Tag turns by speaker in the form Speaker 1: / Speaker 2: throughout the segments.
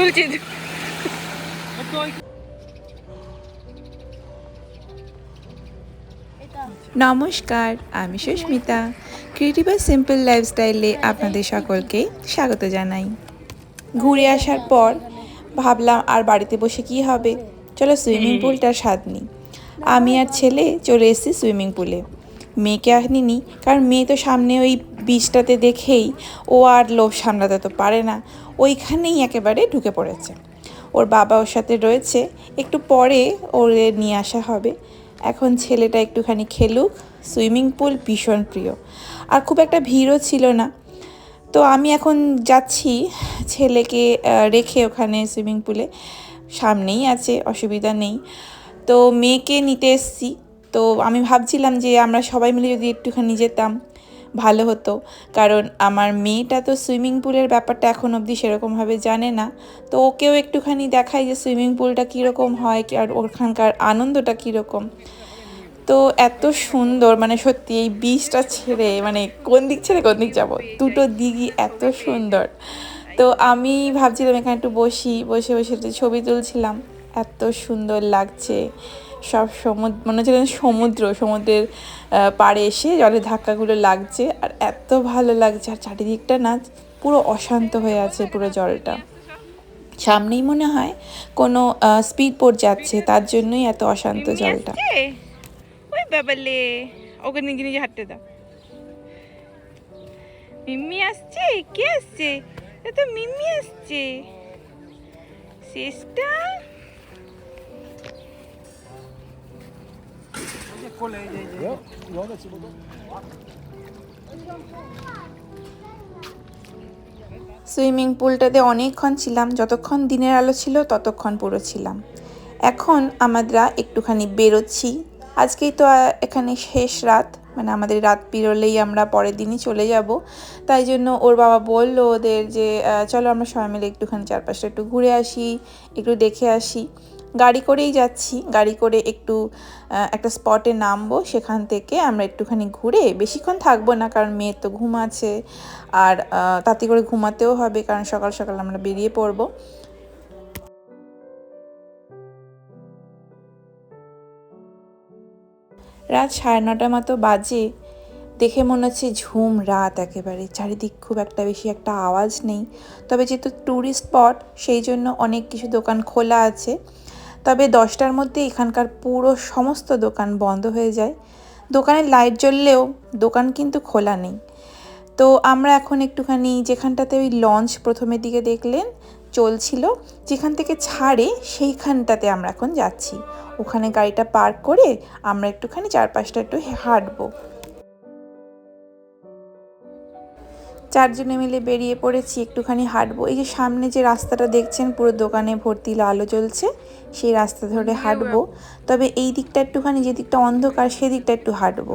Speaker 1: তুলছি।
Speaker 2: নমস্কার আমি সুস্মিতা। ক্রিয়েটিভ আর সিম্পল লাইফস্টাইলে আপনাদের সকলকে স্বাগত জানাই। ঘুরে আসার পর ভাবলাম আর বাড়িতে বসে কি হবে? চলো সুইমিং পুলটার স্বাদ নিই। আমি আর ছেলে চলে এসেছি সুইমিং পুলে মেয়েকে আনিনি কারণ মেয়ে তো সামনে ওই বীজটাতে দেখেই ও আর লোভ সামলাতে তো পারে না। ওইখানেই একেবারে ঢুকে পড়েছে। ওর বাবা ওর সাথে রয়েছে। একটু পরে ওরে নিয়ে আসা হবে। এখন ছেলেটা একটুখানি খেলুক, সুইমিং পুল ভীষণ প্রিয়। আর খুব একটা ভিড়ও ছিল না। তো আমি এখন যাচ্ছি ছেলেকে রেখে ওখানে সুইমিং পুলে। সামনেই আছে, অসুবিধা নেই। তো মেয়েকে নিতে এসছি। তো আমি ভাবছিলাম যে আমরা সবাই মিলে যদি একটুখানি যেতাম। ভালো হতো। কারণ আমার মেয়েটা তো সুইমিং পুলের ব্যাপারটা এখন অবধি সেরকমভাবে জানে না। তো ওকেও একটুখানি দেখাই যে সুইমিং পুলটা কীরকম হয় আর ওখানকার আনন্দটা কীরকম। তো এত সুন্দর মানে সত্যি এই বীজটা ছেড়ে মানে কোন দিক ছেড়ে কোন দিক যাব? দুটো দিকই এত সুন্দর। তো আমি ভাবছিলাম এখানে একটু বসি, বসে বসে ছবি তুলছিলাম। এত সুন্দর লাগছে। সব সমুদ্র মনে হচ্ছে সমুদ্র সমুদ্রের পাড়ে এসে জলের ধাক্কাগুলো লাগছে আর এত ভালো লাগছে আর চারিদিকটা না পুরো অশান্ত হয়ে আছে পুরো জলটা। সামনেই মনে হয় কোনো স্পিড বোট যাচ্ছে তার জন্যই এত অশান্ত জলটা।
Speaker 1: ওই বাবালে ওকে নিজে নিজে হাঁটতে দাও। মিম্মি আসছে? কে আসছে? তো মিম্মি আসছে। শেষটা
Speaker 2: সুইমিং পুলটাতে অনেকক্ষণ ছিলাম, যতক্ষণ দিনের আলো ছিল ততক্ষণ পুরো ছিলাম। এখন আমরা একটুখানি বেরোচ্ছি। আজকেই তো এখানে শেষ রাত মানে আমাদের রাত পিরোলেই আমরা পরের দিনই চলে যাব। তাই জন্য ওর বাবা বলল ওদের যে চলো আমরা সবাই মিলে একটুখানি চারপাশটা একটু ঘুরে আসি, একটু দেখে আসি। গাড়ি করেই যাচ্ছি। গাড়ি করে একটু একটা স্পটে নামবো। সেখান থেকে আমরা একটুখানি ঘুরে বেশিক্ষণ থাকব না, কারণ মেয়ে তো ঘুম আছে। আর তাতে করে ঘুমাতেও হবে, কারণ সকাল সকাল আমরা বেরিয়ে পড়ব। রাত সাড়ে নটা মতো বাজে। দেখে মনে হচ্ছে ঝুম রাত একেবারে। চারিদিক খুব একটা বেশি একটা আওয়াজ নেই। তবে যেহেতু ট্যুরিস্ট স্পট সেই জন্য অনেক কিছু দোকান খোলা আছে। তবে দশটার মধ্যে এখানকার পুরো সমস্ত দোকান বন্ধ হয়ে যায়। দোকানের লাইট জ্বললেও দোকান কিন্তু খোলা নেই। তো আমরা এখন একটুখানি যেখানটাতে ওই লঞ্চ প্রথমের দিকে দেখলেন চলছিল, যেখান থেকে ছাড়ে সেইখানটাতে আমরা এখন যাচ্ছি। ওখানে গাড়িটা পার্ক করে আমরা একটুখানি চারপাশটা একটু হাঁটবো। চারজনে মিলে বেরিয়ে পড়েছি একটুখানি হাঁটবো। এই যে সামনে যে রাস্তাটা দেখছেন পুরো দোকানে ভর্তি আলো জ্বলছে সেই রাস্তা ধরে হাঁটবো। তবে এই দিকটা একটুখানি যে দিকটা অন্ধকার সেদিকটা একটু হাঁটবো।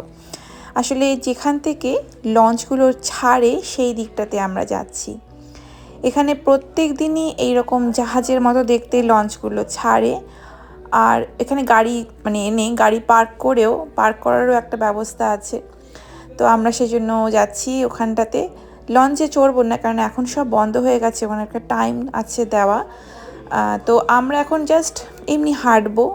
Speaker 2: আসলে যেখান থেকে লঞ্চগুলো ছাড়ে সেই দিকটাতে আমরা যাচ্ছি। এখানে প্রত্যেক দিনই এইরকম জাহাজের মতো দেখতে লঞ্চগুলো ছাড়ে। আর এখানে গাড়ি মানে এনে গাড়ি পার্ক করেও পার্ক করারও একটা ব্যবস্থা আছে। তো আমরা সেজন্য যাচ্ছি ওখানটাতে। লঞ্চে চড়বো না, কারণ এখন সব বন্ধ হয়ে গেছে ওখানে একটা টাইম আছে দেওয়া। তো আমরা এখন জাস্ট এমনি হাঁটবো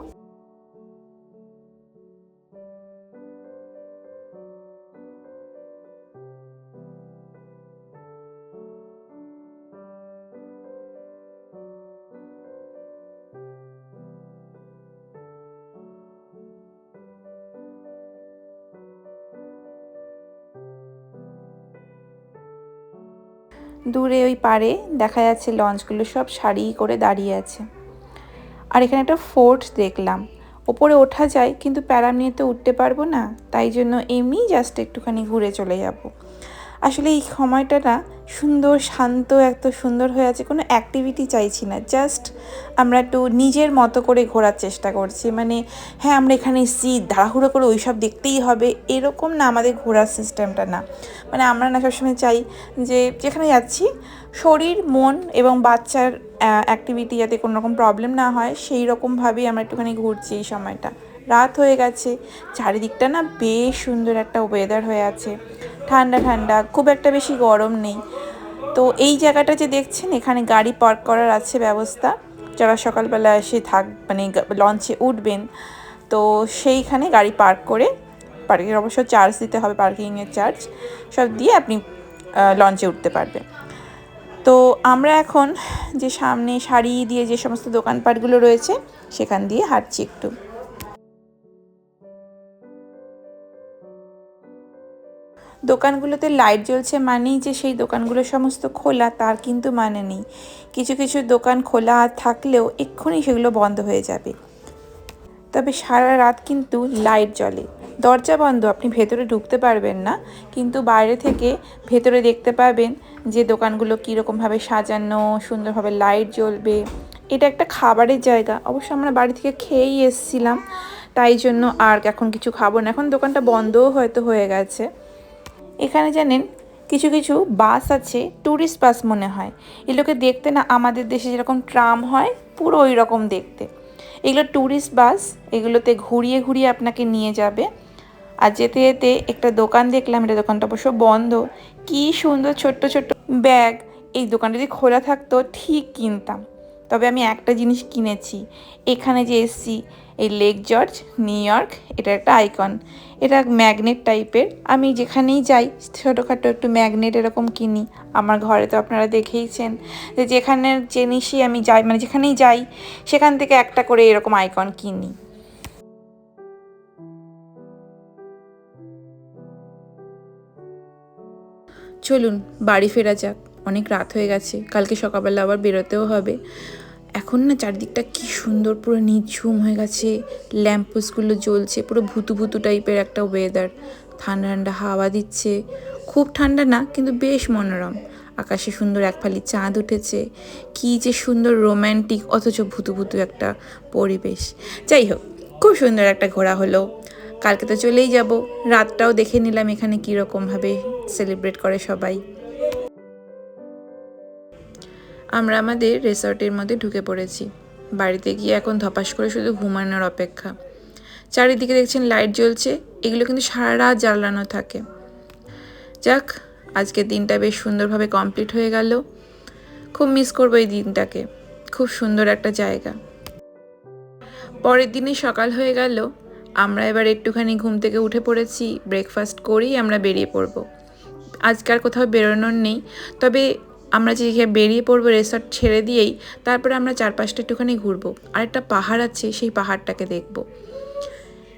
Speaker 2: দূরে ওই পারে দেখা যাচ্ছে লঞ্চগুলো সব সারি করে দাঁড়িয়ে আছে। আর এখানে একটা ফোর্ট দেখলাম। ওপরে ওঠা যায়, কিন্তু প্যারাম নিয়ে তো উঠতে পারব না। তাই জন্য এমনি জাস্ট একটুখানি ঘুরে চলে যাব। আসলে এই সময়টা না সুন্দর, শান্ত, এত সুন্দর হয়ে আছে, কোনো অ্যাক্টিভিটি চাইছি না। জাস্ট আমরা একটু নিজের মতো করে ঘোরার চেষ্টা করছি। মানে হ্যাঁ আমরা এখানে এসেছি, তাড়াহুড়ো করে ওই সব দেখতেই হবে, এরকম না আমাদের ঘোরার সিস্টেমটা না। মানে আমরা না সবসময় চাই যে, যেখানে যাচ্ছি, শরীর, মন এবং বাচ্চার অ্যাক্টিভিটি যাতে কোনো রকম প্রবলেম না হয় সেই রকমভাবেই আমরা একটুখানি ঘুরছি এই সময়টা। রাত হয়ে গেছে। চারিদিকটা না বেশ সুন্দর একটা ওয়েদার হয়ে আছে। ঠান্ডা ঠান্ডা, খুব একটা বেশি গরম নেই। তো এই জায়গাটা যে দেখছেন, এখানে গাড়ি পার্ক করার আছে ব্যবস্থা। যারা সকালবেলা এসে থাক মানে লঞ্চে উঠবেন, তো সেইখানে গাড়ি পার্ক করে পার্কিং অবশ্য চার্জ দিতে হবে পার্কিংয়ের চার্জ সব দিয়ে আপনি লঞ্চে উঠতে পারবেন। তো আমরা এখন যে সামনে শাড়ি দিয়ে যে সমস্ত দোকানপাটগুলো রয়েছে, সেখান দিয়ে হাঁটছি একটু। দোকানগুলোতে লাইট জ্বলছে মানেই যে সেই দোকানগুলো সমস্ত খোলা, তার কিন্তু মানে নেই। কিছু কিছু দোকান খোলা থাকলেও এক্ষুনি সেগুলো বন্ধ হয়ে যাবে। তবে সারা রাত কিন্তু লাইট জ্বলে। দরজা বন্ধ, আপনি ভেতরে ঢুকতে পারবেন না। কিন্তু বাইরে থেকে ভেতরে দেখতে পাবেন যে দোকানগুলো কীরকমভাবে সাজানো, সুন্দরভাবে লাইট জ্বলবে। এটা একটা খাবারের জায়গা। অবশ্য আমরা বাড়ি থেকে খেয়েই এসছিলাম, তাই জন্য আর এখন কিছু খাব না। এখন দোকানটা বন্ধও হয়তো হয়ে গেছে। এখানে জানেন, কিছু কিছু বাস আছে ট্যুরিস্ট বাস মনে হয়। এগুলোকে দেখতে না আমাদের দেশে যেরকম ট্রাম হয়, পুরো ওই রকম দেখতে। এগুলো ট্যুরিস্ট বাস, এগুলোতে ঘুরিয়ে ঘুরিয়ে আপনাকে নিয়ে যাবে। আর যেতে যেতে একটা দোকান দেখলাম, এটা দোকানটা অবশ্য বন্ধ। কি সুন্দর ছোট্ট ছোট্ট ব্যাগ। এই দোকানটা যদি খোলা থাকতো, ঠিক কিনতাম। তবে আমি একটা জিনিস কিনেছি। এখানে যে এসছি, এই লেক জর্জ নিউ ইয়র্ক এটা একটা আইকন এটা ম্যাগনেট টাইপের আমি যেখানেই যাই, ছোটোখাটো একটু ম্যাগনেট এরকম কিনি। আমার ঘরে তো আপনারা দেখেইছেন যে যেখানের জিনিসই আমি যাই মানে যেখানেই যাই, সেখান থেকে একটা করে এরকম আইকন কিনি। চলুন, বাড়ি ফেরা যাক। অনেক রাত হয়ে গেছে। কালকে সকালবেলা আবার বেরোতেও হবে। এখন না চারদিকটা কি সুন্দর, পুরো নিঝুম হয়ে গেছে। ল্যাম্পোস্টগুলো জ্বলছে, পুরো ভুতু ভুতু টাইপের একটা ওয়েদার ঠান্ডা ঠান্ডা হাওয়া দিচ্ছে। খুব ঠান্ডা না, কিন্তু বেশ মনোরম। আকাশে সুন্দর এক ফালি চাঁদ উঠেছে। কি যে সুন্দর রোম্যান্টিক অথচ ভুতু ভুতু একটা পরিবেশ। যাই হোক, খুব সুন্দর একটা ঘোরা হলো। কালকে তো চলেই যাব। রাতটাও দেখে নিলাম এখানে কীরকমভাবে সেলিব্রেট করে সবাই। আমরা আমাদের রিসর্টের মধ্যে ঢুকে পড়েছি। বাড়িতে গিয়ে এখন ধপাস করে শুধু ঘুমানোর অপেক্ষা। চারিদিকে দেখছেন লাইট জ্বলছে, এগুলো কিন্তু সারা রাত জ্বালানো থাকে। যাক, আজকের দিনটা বেশ সুন্দরভাবে কমপ্লিট হয়ে গেল। খুব মিস করব এই দিনটাকে। খুব সুন্দর একটা জায়গা। পরের দিনই সকাল হয়ে গেল। আমরা এবার একটুখানি ঘুম থেকে উঠে পড়েছি ব্রেকফাস্ট করেই আমরা বেরিয়ে পড়ব। আজকার কোথাও বেরোনোর নেই। তবে আমরা যে বেরিয়ে পড়ব রেসর্ট ছেড়ে দিয়েই, তারপরে আমরা চারপাশটা একটুখানি ঘুরবো। আরেকটা পাহাড় আছে, সেই পাহাড়টাকে দেখব।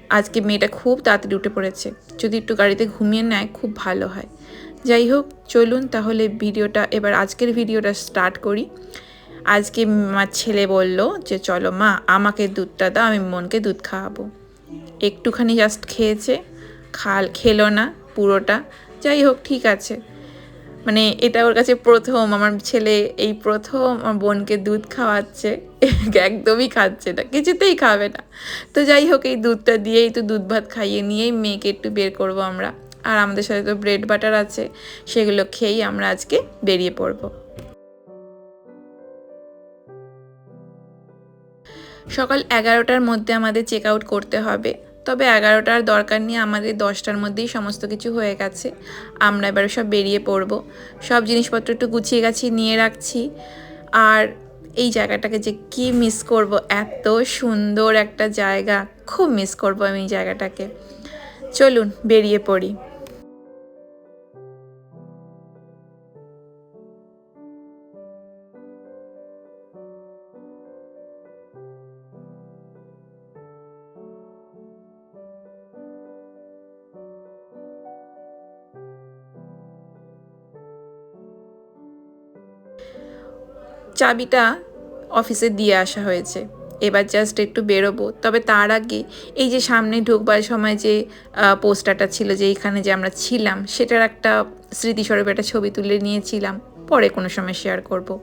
Speaker 2: আজকে মেয়েটা খুব তাড়াতাড়ি উঠে পড়েছে। যদি একটু গাড়িতে ঘুমিয়ে নেয়, খুব ভালো হয়। যাই হোক, চলুন তাহলে ভিডিওটা, এবার আজকের ভিডিওটা স্টার্ট করি। আজকে আমার ছেলে বলল যে, চলো মা, আমাকে দুধটা দাও, আমি মনকে দুধ খাওয়াবো। একটুখানি জাস্ট খেয়েছে, খাল, খেলো না পুরোটা। যাই হোক, ঠিক আছে। মানে এটা ওর কাছে প্রথম, আমার ছেলে এই প্রথম, আমার বোনকে দুধ খাওয়াচ্ছে, একদমই খাচ্ছে না, কিছুতেই খাবে না। তো যাই হোক, এই দুধটা দিয়েই তো দুধ ভাত খাইয়ে নিয়েই মেয়েকে একটু বের করব আমরা। আর আমাদের সাথে তো ব্রেড বাটার আছে, সেগুলো খেয়েই আমরা আজকে বেরিয়ে পড়ব। সকাল এগারোটার মধ্যে আমাদের চেক আউট করতে হবে। তবে এগারোটার দরকার নিয়ে আমাদের দশটার মধ্যেই সমস্ত কিছু হয়ে গেছে। আমরা এবার সব বেরিয়ে পড়ব। সব জিনিসপত্র একটু গুছিয়ে গেছি নিয়ে রাখছি। আর এই জায়গাটাকে যে কি মিস করব, এত সুন্দর একটা জায়গা। খুব মিস করব আমি এই জায়গাটাকে। চলুন, বেরিয়ে পড়ি। চাবিটা অফিসে দিয়ে আসা হয়েছে। এবার জাস্ট একটু বেরোবো। তবে তার আগে এই যে সামনে ঢুকবার সময় যে পোস্টারটা ছিল যে এইখানে যে আমরা ছিলাম, সেটার একটা স্মৃতিস্বরূপ, একটা ছবি তুলে নিয়েছিলাম। পরে কোনো সময় শেয়ার করব।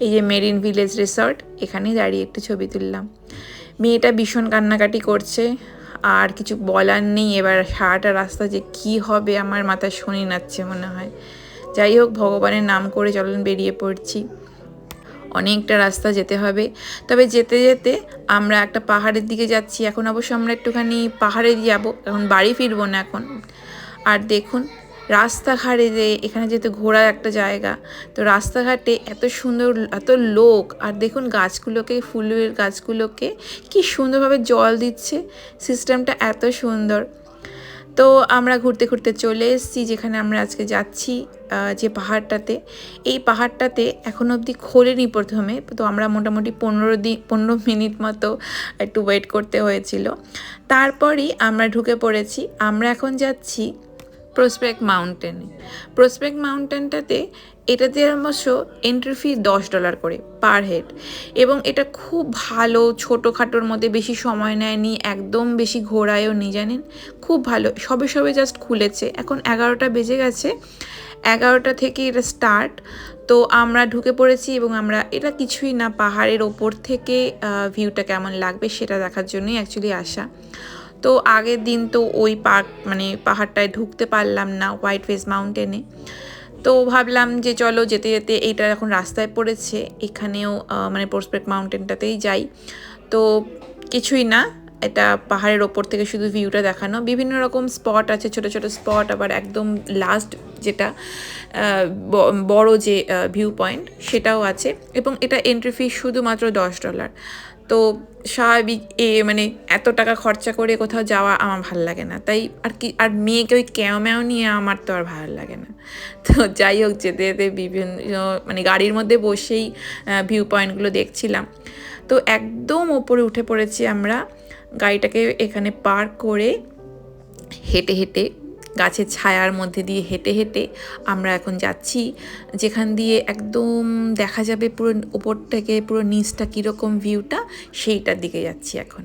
Speaker 2: এই যে মেরিন ভিলেজ রিসর্ট এখানেই দাঁড়িয়ে একটু ছবি তুললাম। মেয়েটা ভীষণ কান্নাকাটি করছে। আর কিছু বলার নেই। এবার সারাটা রাস্তা যে কি হবে আমার মাথায় শুনি নাচ্ছে মনে হয়। যাই হোক, ভগবানের নাম করে চলন বেরিয়ে পড়ছি। অনেকটা রাস্তা যেতে হবে। তবে যেতে যেতে আমরা একটা পাহাড়ের দিকে যাচ্ছি। এখন অবশ্য আমরা একটুখানি পাহাড়ে যাব। এখন বাড়ি ফিরবো না এখন। আর দেখুন, রাস্তাঘাটে যে এখানে যেহেতু ঘোরার একটা জায়গা, তো রাস্তাঘাটে এত সুন্দর, এত লোক। আর দেখুন গাছগুলোকে, ফুলের গাছগুলোকে কি সুন্দরভাবে জল দিচ্ছে। সিস্টেমটা এত সুন্দর। তো আমরা ঘুরতে ঘুরতে চলে এসেছি, যেখানে আমরা আজকে যাচ্ছি যে পাহাড়টাতে। এই পাহাড়টাতে এখন অবধি খোলেনি প্রথমে, তো আমরা মোটামুটি পনেরো দিন পনেরো মিনিট মতো একটু ওয়েট করতে হয়েছিল। তারপরই আমরা ঢুকে পড়েছি, আমরা এখন যাচ্ছি প্রসপেক্ট মাউন্টেনে প্রসপেক্ট মাউন্টেনটাতে এটাতে অবশ্য এন্ট্রি ফি দশ ডলার করে পার হেড এবং এটা খুব ভালো, ছোটোখাটোর মধ্যে বেশি সময় নেয়নি, একদম বেশি ঘোরায়ও নি, জানেন? খুব ভালো। সবে সবে জাস্ট খুলেছে। এখন এগারোটা বেজে গেছে। এগারোটা থেকে এটা স্টার্ট তো আমরা ঢুকে পড়েছি এবং আমরা, এটা কিছুই না, পাহাড়ের ওপর থেকে ভিউটা কেমন লাগবে সেটা দেখার জন্যই অ্যাকচুয়ালি আসা। তো আগের দিন তো ওই পার্ক মানে পাহাড়টায় ঢুকতে পারলাম না হোয়াইট ফেস মাউন্টেনে তো ভাবলাম যে চলো যেতে যেতে এইটা এখন রাস্তায় পড়েছে, এখানেও মানে প্রসপেক্ট মাউন্টেনটাতেই যাই। তো কিছুই না, এটা পাহাড়ের ওপর থেকে শুধু ভিউটা দেখানো। বিভিন্ন রকম স্পট আছে, ছোট ছোট স্পট আবার একদম লাস্ট যেটা বড় যে ভিউ পয়েন্ট সেটাও আছে। এবং এটা এন্ট্রি ফি শুধুমাত্র দশ ডলার তো স্বাভাবিক এ মানে এত টাকা খরচা করে কোথাও যাওয়া আমার ভালো লাগে না। তাই আর কি, আর মেয়েকে ওই ক্যাও নিয়ে আমার তো আর ভালো লাগে না। তো যাই হোক, যেতে যেতে বিভিন্ন মানে গাড়ির মধ্যে বসেই ভিউ পয়েন্টগুলো দেখছিলাম। তো একদম ওপরে উঠে পড়েছি আমরা। গাড়িটাকে এখানে পার্ক করে হেঁটে হেঁটে গাছের ছায়ার মধ্যে দিয়ে হেঁটে হেঁটে আমরা এখন যাচ্ছি। যেখান দিয়ে একদম দেখা যাবে পুরো উপর থেকে পুরো নিচটা কীরকম ভিউটা সেইটার দিকে যাচ্ছি এখন।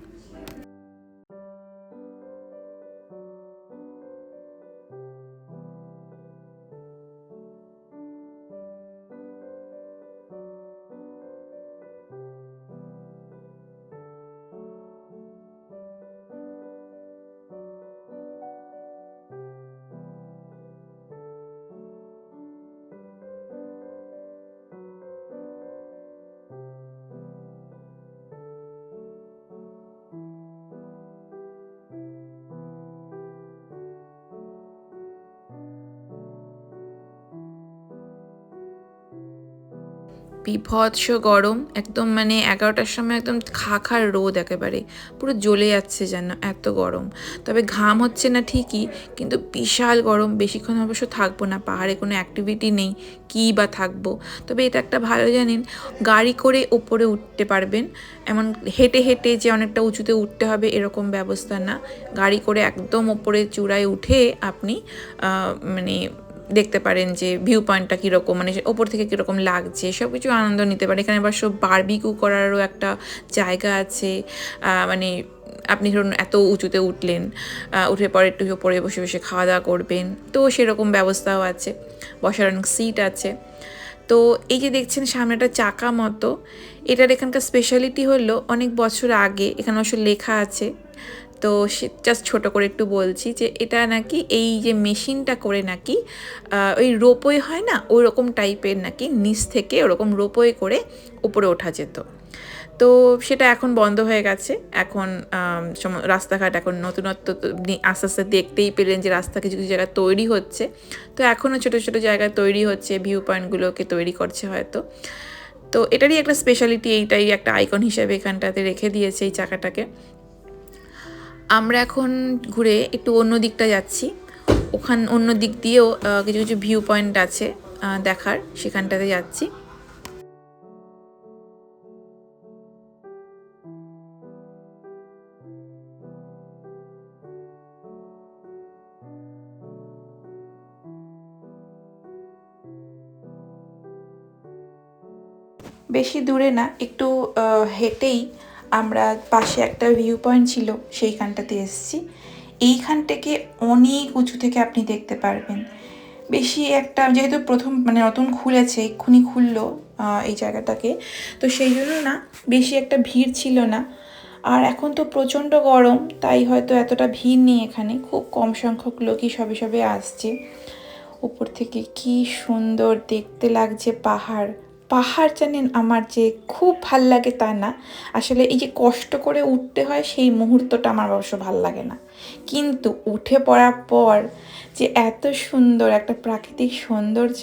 Speaker 2: বিভৎস গরম, একদম মানে এগারোটার সময় একদম খাখার রোদ একেবারে। পুরো জ্বলে যাচ্ছে যেন এত গরম। তবে ঘাম হচ্ছে না ঠিকই, কিন্তু বিশাল গরম, বেশিক্ষণ অবশ্য থাকব না, পাহাড়ে কোনো অ্যাক্টিভিটি নেই, কী বা থাকব? তবে এটা একটা ভালো জানেন, গাড়ি করে ওপরে উঠতে পারবেন, এমন হেঁটে হেঁটে যে অনেকটা উঁচুতে উঠতে হবে এরকম ব্যবস্থা না। গাড়ি করে একদম ওপরে চূড়ায় উঠে আপনি মানে দেখতে পারেন যে ভিউ পয়েন্টটা কীরকম মানে ওপর থেকে কীরকম লাগছে সব কিছু আনন্দ নিতে পারে এখানে আবার সব বারবিকিউ করারও একটা জায়গা আছে। মানে আপনি ধরুন এত উঁচুতে উঠলেন উঠে পরে একটু ওপরে বসে বসে খাওয়া দাওয়া করবেন, তো সেরকম ব্যবস্থাও আছে, বসার অনেক সিট আছে। তো এই যে দেখছেন সামনে একটা চাকা মতো, এটার এখানকার স্পেশালিটি হলো অনেক বছর আগে, এখানে অবশ্য লেখা আছে তো সে জাস্ট ছোটো করে একটু বলছি যে এটা নাকি এই যে মেশিনটা করে নাকি ওই রোপওয়ে হয় না ওই রকম টাইপের নাকি নিচ থেকে ওরকম রোপওয়ে করে উপরে ওঠা যেত। তো সেটা এখন বন্ধ হয়ে গেছে। এখন রাস্তাঘাট এখন নতুনত্ব আস্তে আস্তে দেখতেই পেলেন যে রাস্তা কিছু কিছু জায়গায় তৈরি হচ্ছে। তো এখনও ছোটো ছোটো জায়গায় তৈরি হচ্ছে ভিউ পয়েন্টগুলোকে তৈরি করছে হয়তো। তো এটারই একটা স্পেশালিটি এইটাই একটা আইকন হিসাবে এখানটাতে রেখে দিয়েছে এই চাকাটাকে। আমরা এখন ঘুরে একটু অন্য দিকটা যাচ্ছি। ওখান, অন্য দিক দিয়েও কিছু কিছু ভিউ পয়েন্ট আছে দেখার, সেখানটাতে যাচ্ছি। বেশি দূরে না, একটু হেঁটেই আমরা পাশে একটা ভিউ পয়েন্ট ছিল, সেইখানটাতে এসেছি। এইখান থেকে অনেক উঁচু থেকে আপনি দেখতে পারবেন। বেশি একটা, যেহেতু প্রথম মানে নতুন খুলেছে, এক্ষুনি খুললো এই জায়গাটাকে। তো সেই জন্য না, বেশি একটা ভিড় ছিল না। আর এখন তো প্রচণ্ড গরম, তাই হয়তো এতটা ভিড় নেই এখানে। খুব কম সংখ্যক লোকই সবে সবে আসছে। উপর থেকে কি সুন্দর দেখতে লাগছে পাহাড়। পাহাড় জানেন আমার যে খুব ভালো লাগে তা না। আসলে এই যে কষ্ট করে উঠতে হয় সেই মুহূর্তটা আমার অবশ্য ভালো লাগে না। কিন্তু উঠে পড়ার পর যে এত সুন্দর একটা প্রাকৃতিক সৌন্দর্য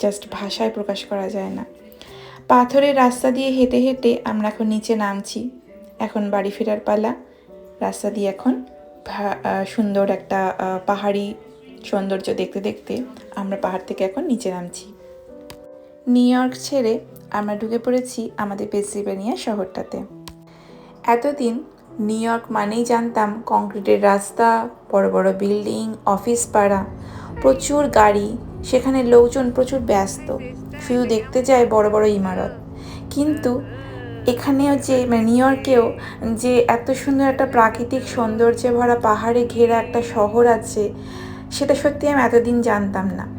Speaker 2: জাস্ট ভাষায় প্রকাশ করা যায় না। পাথরের রাস্তা দিয়ে হেঁটে হেঁটে আমরা এখন নিচে নামছি। এখন বাড়ি ফেরার পালা। রাস্তা দিয়ে এখন সুন্দর একটা পাহাড়ি সৌন্দর্য দেখতে দেখতে আমরা পাহাড় থেকে এখন নিচে নামছি। নিউ ইয়র্ক ছেড়ে আমরা ঢুকে পড়েছি আমাদের পেনসিলভেনিয়া শহরটাতে। এতদিন নিউ ইয়র্ক মানেই জানতাম কংক্রিটের রাস্তা, বড় বড় বিল্ডিং, অফিস পাড়া, প্রচুর গাড়ি, সেখানে লোকজন প্রচুর ব্যস্ত শুধু দেখতে যায় বড় বড় ইমারত। কিন্তু এখানেও যে মানে নিউ ইয়র্কেও যে এত সুন্দর একটা প্রাকৃতিক সৌন্দর্যে ভরা পাহাড়ে ঘেরা একটা শহর আছে, সেটা সত্যি আমি এতদিন জানতাম না।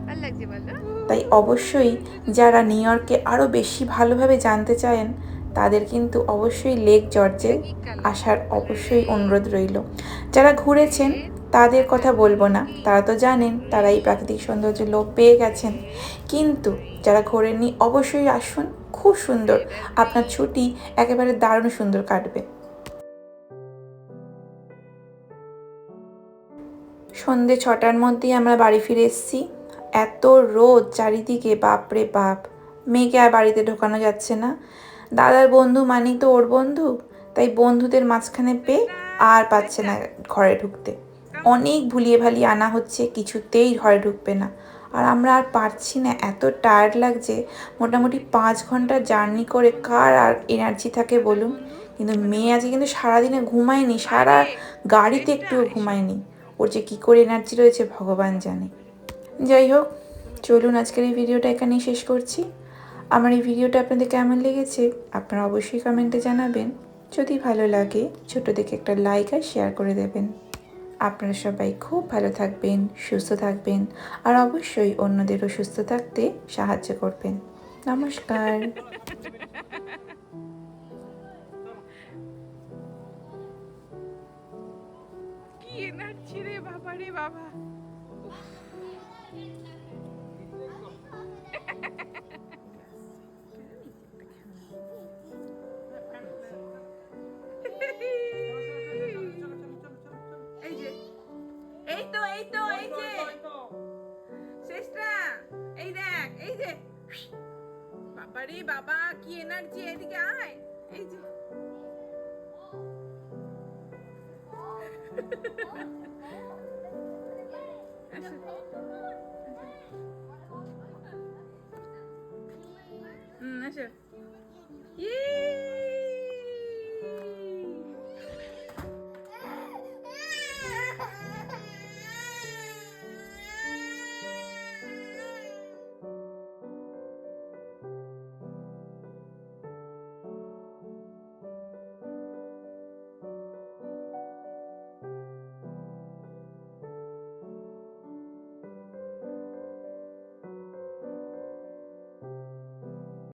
Speaker 2: তাই অবশ্যই যারা নিউ ইয়র্কে আরও বেশি ভালোভাবে জানতে চান, তাদের কিন্তু অবশ্যই লেক জর্জে আসার অবশ্যই অনুরোধ রইল। যারা ঘুরেছেন, তাদের কথা বলব না। তারা তো জানেন, তারা এই প্রাকৃতিক সৌন্দর্য লোভ পেয়ে গেছেন। কিন্তু যারা ঘোরেননি, অবশ্যই আসুন। খুব সুন্দর। আপনার ছুটি একেবারে দারুণ সুন্দর কাটবে। সন্ধে ছটার মধ্যেই আমরা বাড়ি ফিরে এসেছি। এত রোদ, চারিদিকে, বাপরে বাপ। মেয়েকে আর বাড়িতে ঢোকানো যাচ্ছে না। দাদার বন্ধু মানেই তো ওর বন্ধু, তাই বন্ধুদের মাঝখানে পেয়ে আর পাচ্ছে না ঘরে ঢুকতে। অনেক ভুলিয়ে ভালিয়ে আনা হচ্ছে, কিছুতেই ঘরে ঢুকবে না। আর আমরা আর পারছি না, এত টায়ার্ড লাগছে। মোটামুটি পাঁচ ঘণ্টা জার্নি করে কার আর এনার্জি থাকে বলুন? কিন্তু মেয়ে আজকে কিন্তু সারাদিনে ঘুমায়নি, সারা গাড়িতে একটুও ঘুমায়নি। ওর যে কী করে এনার্জি রয়েছে, ভগবান জানে। যাই হোক, চলুন আজকের এই ভিডিওটা এখানেই শেষ করছি। আমার এই ভিডিওটা আপনাদের কেমন লেগেছে আপনারা অবশ্যই কমেন্টে জানাবেন। যদি ভালো লাগে, ছোট দেখে একটা লাইক আর শেয়ার করে দেবেন। আপনারা সবাই খুব ভালো থাকবেন, সুস্থ থাকবেন আর অবশ্যই অন্যদেরও সুস্থ থাকতে সাহায্য করবেন। নমস্কার।
Speaker 1: বাবা রে বাবা। এই তো এই তো এই যে। শেষটা এই দেখ এই যে। বাবা রে বাবা কি এনার্জি এদিকে আয়। এই যে। হুম আসো